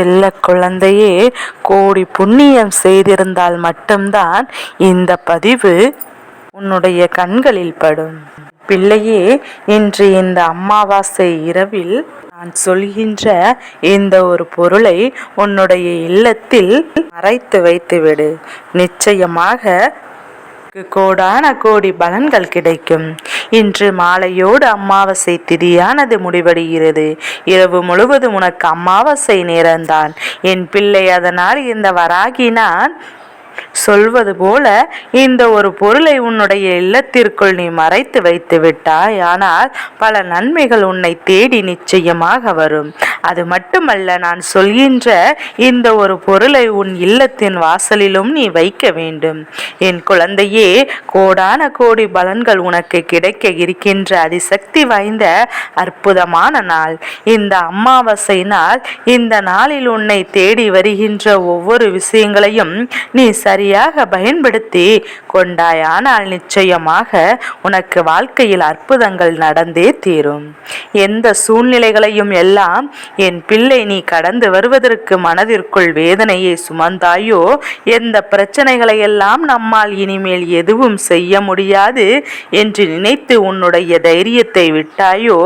செல்ல குழந்தையே கோடி புண்ணியம் செய்திருந்தால் மட்டும்தான் இந்த பதிவு உன்னுடைய கண்களில் படும். பிள்ளையே இன்று இந்த அமாவாசை இரவில் நான் சொல்கின்ற இந்த ஒரு பொருளை உன்னுடைய இல்லத்தில் மறைத்து வைத்துவிடு நிச்சயமாக கோடான கோடி பலன்கள் கிடைக்கும். இன்று மாலையோடு அமாவாசை திதியானது முடிவடைகிறது. இரவு முழுவதும் உனக்கு அமாவாசை நேரம்தான். என் பிள்ளை அதனால் இந்த வராகி நான் சொல்வது போல இந்த ஒரு பொருளை உன்னுடைய இல்லத்திற்குள் நீ மறைத்து வைத்து விட்டாய். ஆனால் பல நன்மைகள் உன்னை தேடி நிச்சயமாக வரும். அது மட்டுமல்ல நான் சொல்கின்ற இந்த ஒரு பொருளை உன் இல்லத்தின் வாசலிலும் நீ வைக்க வேண்டும். என் குழந்தையே கோடான கோடி பலன்கள் உனக்கு கிடைக்க இருக்கின்ற அதிசக்தி வாய்ந்த அற்புதமான நாள். இந்த அமாவாசை நாள் இந்த நாளில் உன்னை தேடி வருகின்ற ஒவ்வொரு விஷயங்களையும் நீ சரியாக பயன்படுத்தி கொண்டாயானால் நிச்சயமாக உனக்கு வாழ்க்கையில் அற்புதங்கள் நடந்தே தீரும். எந்த சூழ்நிலைகளையும் எல்லாம் என் பிள்ளை நீ கடந்து வருவதற்கு மனதிற்குள் வேதனையை சுமந்தாயோ? எந்த பிரச்சனைகளை எல்லாம் நம்மால் இனிமேல் எதுவும் செய்ய முடியாது என்று நினைத்து உன்னுடைய தைரியத்தை விட்டாயோ?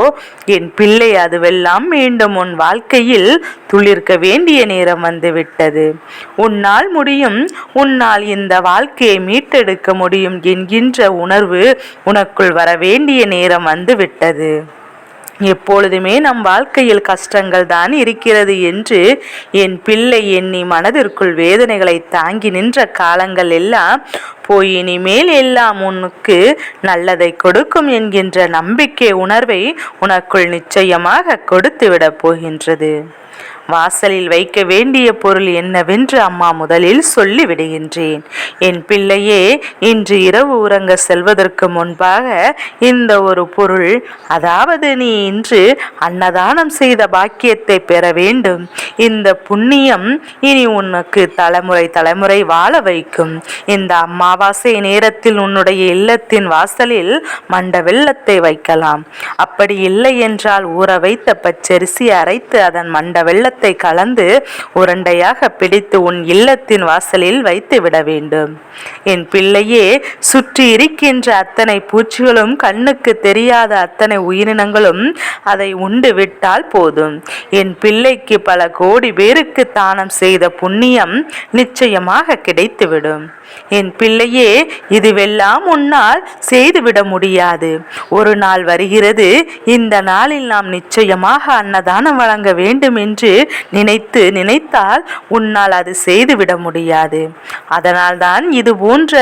என் பிள்ளை அதுவெல்லாம் மீண்டும் உன் வாழ்க்கையில் துளிர்க்க வேண்டிய நேரம் வந்துவிட்டது உன்னால் முடியும் உன்னால் இந்த வாழ்க்கையை மீட்டெடுக்க முடியும் என்கின்ற உணர்வு உனக்குள் வர வேண்டிய நேரம் வந்துவிட்டது. எப்பொழுதுமே நம் வாழ்க்கையில் கஷ்டங்கள் தான் இருக்கிறது என்று என் பிள்ளை எண்ணி மனதிற்குள் வேதனைகளை தாங்கி நின்ற காலங்கள் எல்லாம் போய் இனிமேல் எல்லாம் உனக்கு நல்லதை கொடுக்கும் என்கின்ற நம்பிக்கை உணர்வை உனக்குள் நிச்சயமாக கொடுத்துவிடப் போகின்றது. வாசலில் வைக்க வேண்டிய பொருள் என்னவென்று அம்மா முதலில் சொல்லிவிடுகின்றேன். என் பிள்ளையே இன்று இரவு உறங்க செல்வதற்கு முன்பாக இந்த ஒரு பொருள் அதாவது நீ இன்று அன்னதானம் செய்த பாக்கியத்தை பெற வேண்டும். இந்த புண்ணியம் இனி உனக்கு தலைமுறை தலைமுறை வாழ வைக்கும். இந்த அமாவாசை நேரத்தில் உன்னுடைய இல்லத்தின் வாசலில் மண்ட வெள்ளத்தை வைக்கலாம். அப்படி இல்லை என்றால் ஊற வைத்த பச்சரிசி அரைத்து அதன் மண்ட வெள்ளத்தை வெள்ளத்தை கலந்து உருண்டையாக பிடித்து உன் இல்லத்தின் வாசலில் வைத்து விட வேண்டும். என் பிள்ளையே சுற்றி இருக்கின்ற அத்தனை பூச்சிகளும் கண்ணுக்கு தெரியாத அத்தனை உயிரினங்களும் அதை உண்டு விட்டால் போதும். என் பிள்ளைக்கு பல கோடி பேருக்கு தானம் செய்த புண்ணியம் நிச்சயமாக கிடைத்துவிடும். என் பிள்ளையே இதுவெல்லாம் உன்னால் செய்துவிட முடியாது. ஒரு நாள் வருகிறது இந்த நாளில் நாம் நிச்சயமாக அன்னதானம் வழங்க வேண்டும் என்று நினைத்து நினைத்தால் உன்னால் அது செய்துவிட முடியாது. அதனால்தான் இது போன்ற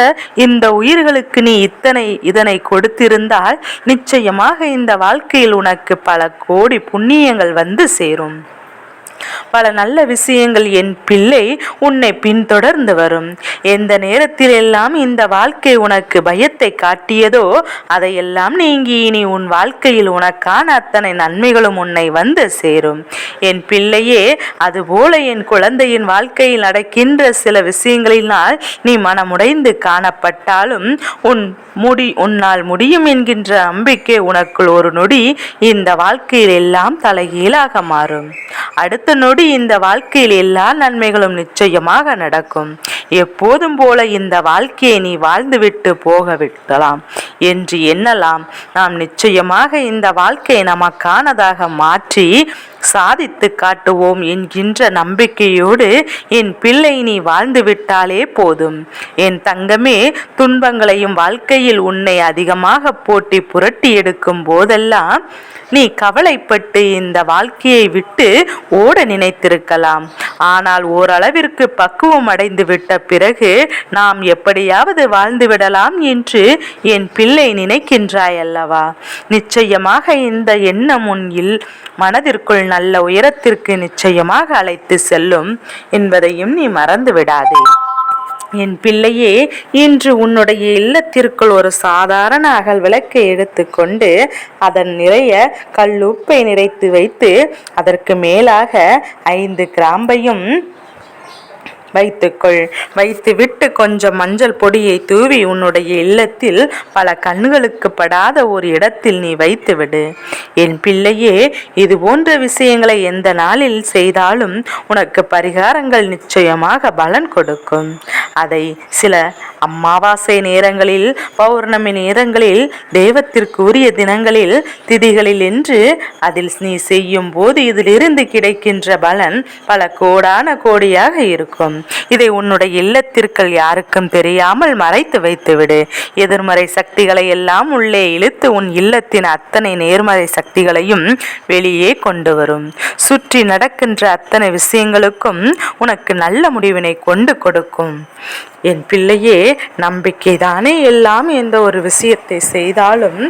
இந்த உயிர்களுக்கு நீ இத்தனை இதனை கொடுத்திருந்தால் நிச்சயமாக இந்த வாழ்க்கையில் உனக்கு பல கோடி புண்ணியங்கள் வந்து சேரும். பல நல்ல விஷயங்கள் என் பிள்ளை உன்னை பின்தொடர்ந்து வரும். எந்த நேரத்தில் எல்லாம் இந்த வாழ்க்கை உனக்கு பயத்தை காட்டியதோ அதையெல்லாம் நீங்கி இனி உன் வாழ்க்கையில் உனக்கான அத்தனை நன்மைகளும் உன்னை வந்து சேரும். என் பிள்ளையே அதுபோல என் குழந்தையின் வாழ்க்கையில் நடக்கின்ற சில விஷயங்களினால் நீ மனமுடைந்து காணப்பட்டாலும் உன் முடி உன்னால் முடியும் என்கின்ற நம்பிக்கை உனக்குள் ஒரு நொடி இந்த வாழ்க்கையில் எல்லாம் தலைகீழாக மாறும். அடுத்த நொடி இந்த வாழ்க்கையில் எல்லா நன்மைகளும் நிச்சயமாக நடக்கும். எப்போதும் போல இந்த வாழ்க்கையை நீ வாழ்ந்துவிட்டு போக விட்டலாம் என்று எண்ணலாம். நாம் நிச்சயமாக இந்த வாழ்க்கையை நமக்கானதாக மாற்றி சாதித்து காட்டுவோம் என்கின்ற நம்பிக்கையோடு என் பிள்ளை நீ வாழ்ந்து விட்டாலே போதும். என் தங்கமே துன்பங்களையும் வாழ்க்கையில் உன்னை அதிகமாக போட்டி புரட்டி எடுக்கும் போதெல்லாம் நீ கவலைப்பட்டு இந்த வாழ்க்கையை விட்டு ஓட நினைத்திருக்கலாம். ஆனால் ஓரளவிற்கு பக்குவம் அடைந்து விட்ட பிறகு நாம் எப்படியாவது வாழ்ந்து விடலாம் என்று என் பிள்ளை நினைக்கின்றாய் அல்லவா? நிச்சயமாக இந்த எண்ணம் உன் மனதிற்குள் நல்ல உயரத்திற்கு நிச்சயமாக அழைத்து செல்லும் என்பதையும் நீ மறந்து விடாதே என் பிள்ளையே இன்று உன்னுடைய இல்லத்திற்குள் ஒரு சாதாரண அகல் விளக்கை எடுத்துக்கொண்டு அதன் நிறைய கல்லுப்பை நிறைத்து வைத்து அதற்கு மேலாக ஐந்து கிராம்பையும் வைத்துக்கொள். வைத்துவிட்டு கொஞ்சம் மஞ்சள் பொடியை தூவி உன்னுடைய இல்லத்தில் பல கண்களுக்கு படாத ஒரு இடத்தில் நீ வைத்துவிடு. என் பிள்ளையே இது போன்ற விஷயங்களை எந்த நாளில் செய்தாலும் உனக்கு பரிகாரங்கள் நிச்சயமாக பலன் கொடுக்கும். அதை சில அமாவாசை நேரங்களில் பௌர்ணமி நேரங்களில் தெய்வத்திற்கு உரிய தினங்களில் திதிகளில் என்று அதில் நீ செய்யும் போது இதிலிருந்து கிடைக்கின்ற பலன் பல கோடான கோடியாக இருக்கும். இதை உன்னுடைய இல்லத்திற்குள் யாருக்கும் தெரியாமல் மறைத்து வைத்துவிடு. எதிர்மறை சக்திகளை எல்லாம் உள்ளே இழுத்து உன் இல்லத்தின் அத்தனை நேர்மறை சக்திகளையும் வெளியே கொண்டு வரும் சுற்றி நடக்கின்ற அத்தனை விஷயங்களுக்கும் உனக்கு நல்ல முடிவினை கொண்டு கொடுக்கும். என் பிள்ளையே நம்பிக்கைதானே எல்லாம் எந்த ஒரு விஷயத்தை செய்தாலும்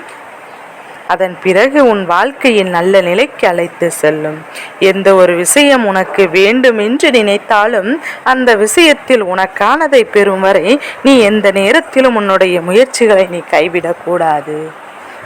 அதன் பிறகு உன் வாழ்க்கையின் நல்ல நிலைக்கு அழைத்து செல்லும். எந்த ஒரு விஷயம் உனக்கு வேண்டும் என்று நினைத்தாலும் அந்த விஷயத்தில் உனக்கானதை பெறும் வரை நீ எந்த நேரத்திலும் உன்னுடைய முயற்சிகளை நீ கைவிடக்கூடாது.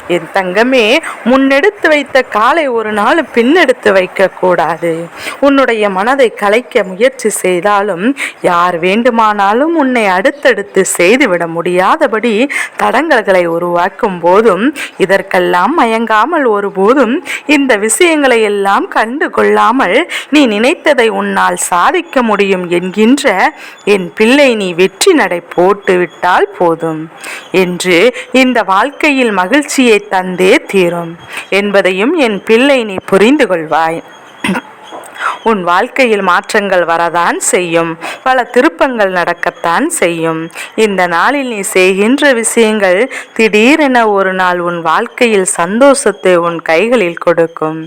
என் தங்கமே முன்னெடுத்து வைத்த காலை ஒரு நாள் பின்னெடுத்து வைக்க கூடாது உன்னுடைய மனதை கலைக்க முயற்சி செய்தாலும் யார் வேண்டுமானாலும் உன்னை அடுத்தடுத்து செய்துவிட முடியாதபடி தடங்கல்களை உருவாக்கும் போதும் இதற்கெல்லாம் மயங்காமல் ஒருபோதும் இந்த விஷயங்களை எல்லாம் கண்டு கொள்ளாமல் நீ நினைத்ததை உன்னால் சாதிக்க முடியும் என்கின்ற என் பிள்ளை நீ வெற்றி நடை போட்டு விட்டால் போதும். என்று இந்த வாழ்க்கையில் மகிழ்ச்சியை தந்தே தீரும் என்பதையும் என் பிள்ளை நீ புரிந்து கொள்வாய் உன் வாழ்க்கையில் மாற்றங்கள் வரதான் செய்யும். பல திருப்பங்கள் நடக்கத்தான் செய்யும். இந்த நாளில் நீ செய்கின்ற விஷயங்கள் திடீரென ஒரு நாள் உன் வாழ்க்கையில் சந்தோஷத்தை உன் கைகளில் கொடுக்கும்.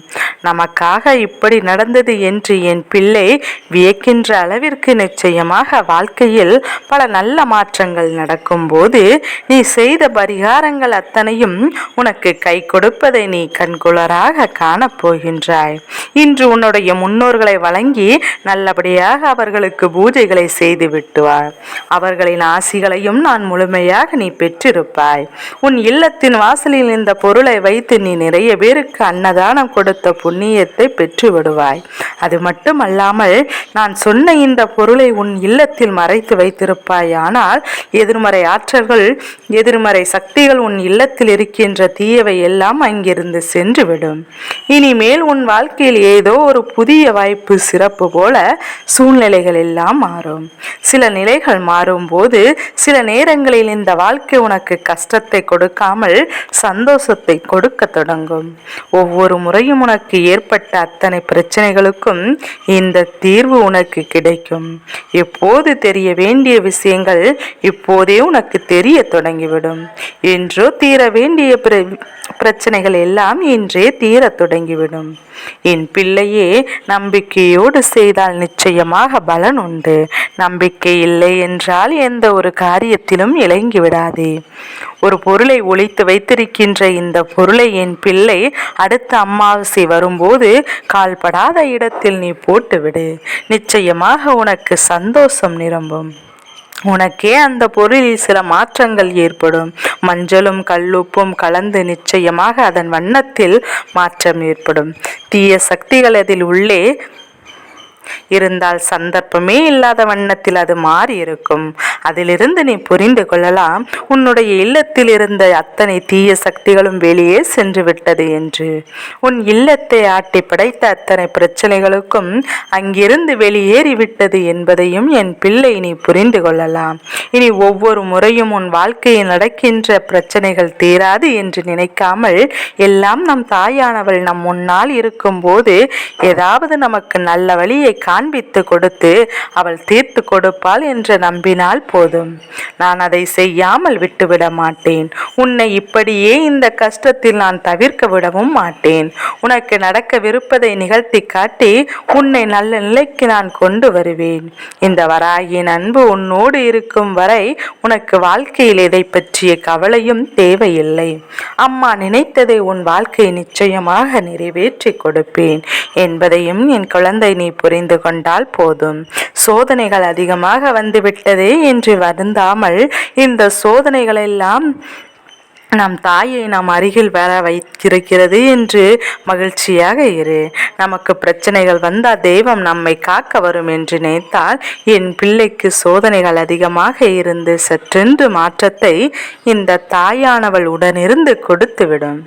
நமக்காக இப்படி நடந்தது என்று என் பிள்ளை வியக்கின்ற அளவிற்கு நிச்சயமாக வாழ்க்கையில் பல நல்ல மாற்றங்கள் நடக்கும்போது நீ செய்த பரிகாரங்கள் அத்தனையும் உனக்கு கை கொடுப்பதை நீ கண்குளராக காணப்போகின்றாய். இன்று உன்னுடைய முன்னோர்களை வழங்கி நல்லபடியாக அவர்களுக்கு பூஜைகளை செய்து விட்டுவார். அவர்களின் ஆசிகளையும் நான் முழுமையாக நீ பெற்றிருப்பாய். உன் இல்லத்தின் வாசலில் இந்த பொருளை வைத்து நீ நிறைய பேருக்கு அன்னதானம் கொடுத்த புண்ணியத்தை பெற்று விடுவாய் அது மட்டுமல்லாமல் நான் சொன்ன இந்த பொருளை உன் இல்லத்தில் மறைத்து வைத்திருப்பாய். ஆனால் எதிர்மறை ஆற்றல்கள் எதிர்மறை சக்திகள் உன் இல்லத்தில் இருக்கின்ற தீயவை எல்லாம் அங்கிருந்து சென்றுவிடும். இனிமேல் உன் வாழ்க்கையில் ஏதோ ஒரு புதிய வாய்ப்பு சிறப்பு போல சூழ்நிலைகள் எல்லாம் மாறும். சில நிலைகள் மாறும்போது சில நேரங்களில் இந்த வாழ்க்கை உனக்கு கஷ்டத்தை கொடுக்காமல் சந்தோஷத்தை கொடுக்க தொடங்கும். ஒவ்வொரு முறையும் உனக்கு ஏற்பட்ட அத்தனை பிரச்சனைகளுக்கும் இந்த தீர்வு உனக்கு கிடைக்கும். எப்போது தெரிய வேண்டிய விஷயங்கள் இப்போதே உனக்கு தெரிய தொடங்கிவிடும். என்றோ தீர வேண்டிய பிரச்சனைகள் எல்லாம் இன்றே தீர தொடங்கிவிடும். என் பிள்ளையே நம்பிக்கையோடு செய்தால் நிச்சயமாக பலன் உண்டு. நம்பிக்கை இல்லை என்றால் எந்த ஒரு காரியத்திலும் இலங்கி விடாதே. ஒரு பொருளை ஒழித்து வைத்திருக்கின்ற இந்த பொருளை என் பிள்ளை அடுத்த அமாவாசை வரும்போது கால்படாத இடத்தில் நீ போட்டுவிடு. நிச்சயமாக உனக்கு சந்தோஷம் நிரம்பும். உனக்கே அந்த பொருளில் சில மாற்றங்கள் ஏற்படும். மஞ்சளும் கல்லுப்பும் கலந்து நிச்சயமாக அதன் வண்ணத்தில் மாற்றம் ஏற்படும். தீய சக்திகள் அதில் உள்ளே இருந்தால் சந்தர்ப்பமே இல்லாத வண்ணத்தில் அது மாறி இருக்கும் அதிலிருந்து நீ புரிந்து கொள்ளலாம் உன்னுடைய இல்லத்தில் இருந்த அத்தனை தீய சக்திகளும் வெளியே சென்று விட்டது என்று. உன் இல்லத்தை ஆட்டி படைத்த அத்தனை பிரச்சனைகளுக்கும் அங்கிருந்து வெளியேறிவிட்டது என்பதையும் என் பிள்ளை நீ புரிந்து கொள்ளலாம். இனி ஒவ்வொரு முறையும் உன் வாழ்க்கையில் நடக்கின்ற பிரச்சனைகள் தீராது என்று நினைக்காமல் எல்லாம் நம் தாயானவள் நம் முன்னால் இருக்கும்போது ஏதாவது நமக்கு நல்ல வழியை காண்பித்து கொடுத்து அவள் தீர்த்து கொடுப்பாள் என்று நம்பினால் போதும். நான் அதை செய்யாமல் விட்டுவிட மாட்டேன். உன்னை இப்படியே இந்த கஷ்டத்தில் நான் தவிர்க்க விடவும் மாட்டேன். உனக்கு நடக்கவிருப்பதை நிகழ்த்தி காட்டி உன்னை நல்ல நிலைக்கு நான் கொண்டு வருவேன். இந்த வராயின் அன்பு உன்னோடு இருக்கும் வரை உனக்கு வாழ்க்கையில் இதை பற்றிய கவலையும் தேவையில்லை. அம்மா நினைத்ததை உன் வாழ்க்கை நிச்சயமாக நிறைவேற்றி கொடுப்பேன். என்பதையும் என் குழந்தை நீ புரிந்து கொண்டால் போதும். சோதனைகள் அதிகமாக வந்துவிட்டதே என்று வருந்தாமல் இந்த சோதனைகளெல்லாம் நம் தாயை நம் அருகில் வர வைத்திருக்கிறது என்று மகிழ்ச்சியாக இரு. நமக்கு பிரச்சனைகள் வந்தால் தெய்வம் நம்மை காக்க வரும் என்று நினைத்தால் என் பிள்ளைக்கு சோதனைகள் அதிகமாக இருந்து சற்றென்று மாற்றத்தை இந்த தாயானவள் உடனிருந்து கொடுத்துவிடும்.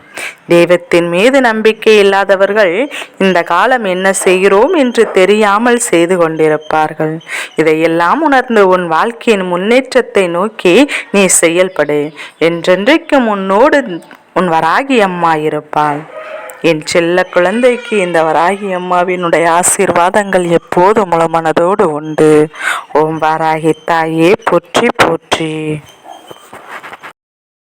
தெய்வத்தின் மீது நம்பிக்கை இல்லாதவர்கள் இந்த காலம் என்ன செய்கிறோம் என்று தெரியாமல் செய்து கொண்டிருப்பார்கள். இதையெல்லாம் உணர்ந்து உன் வாழ்க்கையின் முன்னேற்றத்தை நோக்கி நீ செயல்படு. என்றென்றைக்கும் உன்னோடு உன் வராகி அம்மா இருப்பாள். என் செல்ல குழந்தைக்கு இந்த வராகி அம்மாவினுடைய ஆசீர்வாதங்கள் எப்போதும் முழு மனதோடு உண்டு. ஓம் வராகி தாயே போற்றி போற்றி.